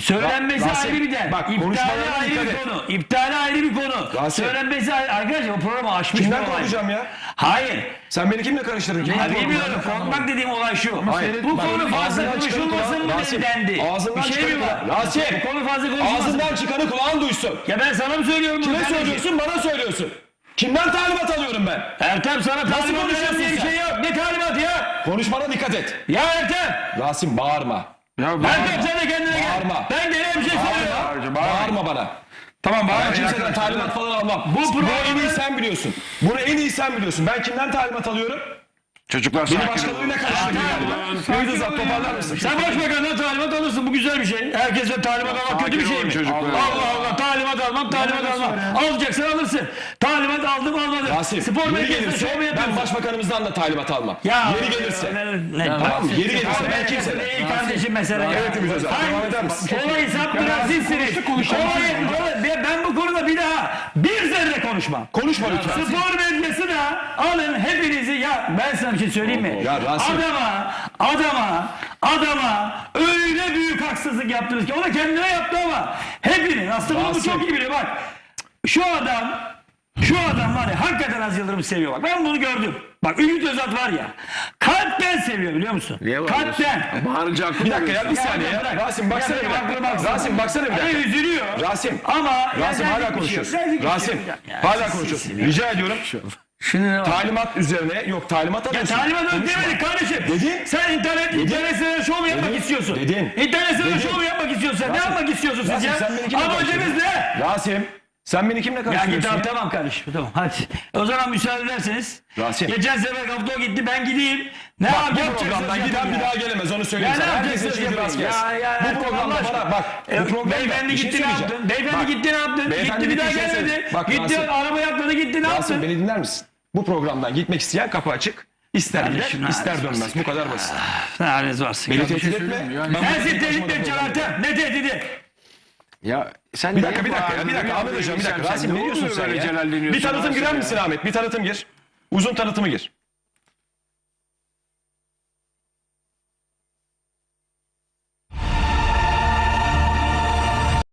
Söylenmesi Rasim, ayrı bir dert. bak, İptali ayrı bir et. konu. İptali ayrı bir konu. Rasim. Söylenmesi ayrı. Arkadaşlar bu programı aşmış Kimden bir olay. korkacağım ya? Hayır. Sen beni kimle karıştırdın? Ya korkacağım? bilmiyorum. Korkmak dediğim olay şu. Hayır. Bu Bak, konu fazla konuşulmasın mı Rasim, dendi. ağzından Bir şey mi var? Rasim. Bu konu fazla konuşulmasın. Ağzından çıkanı kulağın duysun. Ya ben sana mı söylüyorum? Kime söylüyorsun? Bana söylüyorsun. Kimden talimat alıyorum ben? Ertem sana talimat veren diye bir şey yok. Ne talimat ya? Konuşmana dikkat et. Ya Ertem. Rasim bağırma. Ertem sen de kendine gel. Bağırma. Ben gene bir şey söylüyorum. Bağırma bana. Tamam Ben bağırma. kimseden talimat falan almam. Bu Bunu en iyi programı- sen biliyorsun. Bunu en iyi sen biliyorsun. Ben kimden talimat alıyorum? Çocuklar Beni sakin başkalarıyla olun. karıştırıyor. Yıldız at toparlar mısın? Sen başbakandan talimat alırsın. Bu güzel bir şey. Herkese talimat almak kötü bir şey mi? çocuklar. Allah Allah almam talimat almam. Alacaksan alırsın. Talimat aldım almadım. Rasim, Spor yeri merkezinde gelirse şov mu ben yapıyorsun? başbakanımızdan da talimat almam. Ya, Yeri gelirse. Ne, Tamam mı? Yeri gelirse ben Kimse kimseden. değil kardeşim mesele. ya. Evet Ümit Hayır, devam eder misin? Olayı saptıran sizsiniz. Olayı, olayı- ben bu konuda bir daha bir zerre konuşmam. Konuşma lütfen. Spor medyası da alın hepinizi ya ben sana bir şey söyleyeyim mi? Ya Rasim. Adama, adama, adama öyle büyük haksızlık yaptınız ki o da kendine yaptı ama hepiniz aslında bunu bu Rasim. çok iyi biliyor bak. Şu adam şu adam var ya hakikaten Az Yıldırım'ı seviyor bak. Ben bunu gördüm. Bak Ümit Özat var ya. Kalpten seviyor biliyor musun? Niye bağırıyorsun? Kalpten. Bağırınca haklı Bir dakika ya bir saniye ya. Rasim baksana bir dakika. Rasim baksana bir Hani dakika. üzülüyor. Rasim. Ama Rasim hala bir şey yok, rezillik bir Rasim şey yok. Ya, hala konuşuyorsun. Rica ediyorum. Şimdi ne var? Talimat üzerine yok talimat Ya alıyorsun. talimat Konuşma. demedik kardeşim. Dedin. Sen internet, internet sitesinde şov mu yapmak istiyorsun? Dedin. İnternet Dedin. şov sen? Ne Rasim. yapmak istiyorsun siz Rasim, ya? sen beni kimle Amacımız karıştırdın? ne? Rasim sen beni kimle Ya karıştırıyorsun git ya? tamam tamam kardeşim tamam hadi. O zaman müsaade ederseniz. Rasim. Geçen sefer hafta o gitti ben gideyim. Ne Bak yap- bu programdan giden bir daha gelemez onu söyleyeyim Ya ne sana. Herkesin yapacaksınız rast gelsin. Ya, ya, Bu Ertem, programda Allah bana aşkına. bak. E, Bu programda Beyefendi bir şey gitti ne söyleyeceğim. yaptın? Beyefendi Bak, gitti ne yaptın? beyefendi Gitti bir daha bir şey gelmedi. Bak, Gitti Rasim. arabaya atladı gitti ne Rasim yaptın? beni dinler misin? Bu programdan gitmek isteyen kapı açık. İster gider, ister dönmez. Bu kadar basit. Ne haliniz varsa. Beni tehdit etme. Ben Ben bu seni tehdit edeceğim. Ertem. Ne tehdidi? Ya sen Bir dakika bir dakika ya, bir dakika Ahmet Hocam bir dakika. Rasim ne diyorsun sen ya? Bir tanıtım girer misin Ahmet? Bir tanıtım gir. Uzun tanıtımı gir.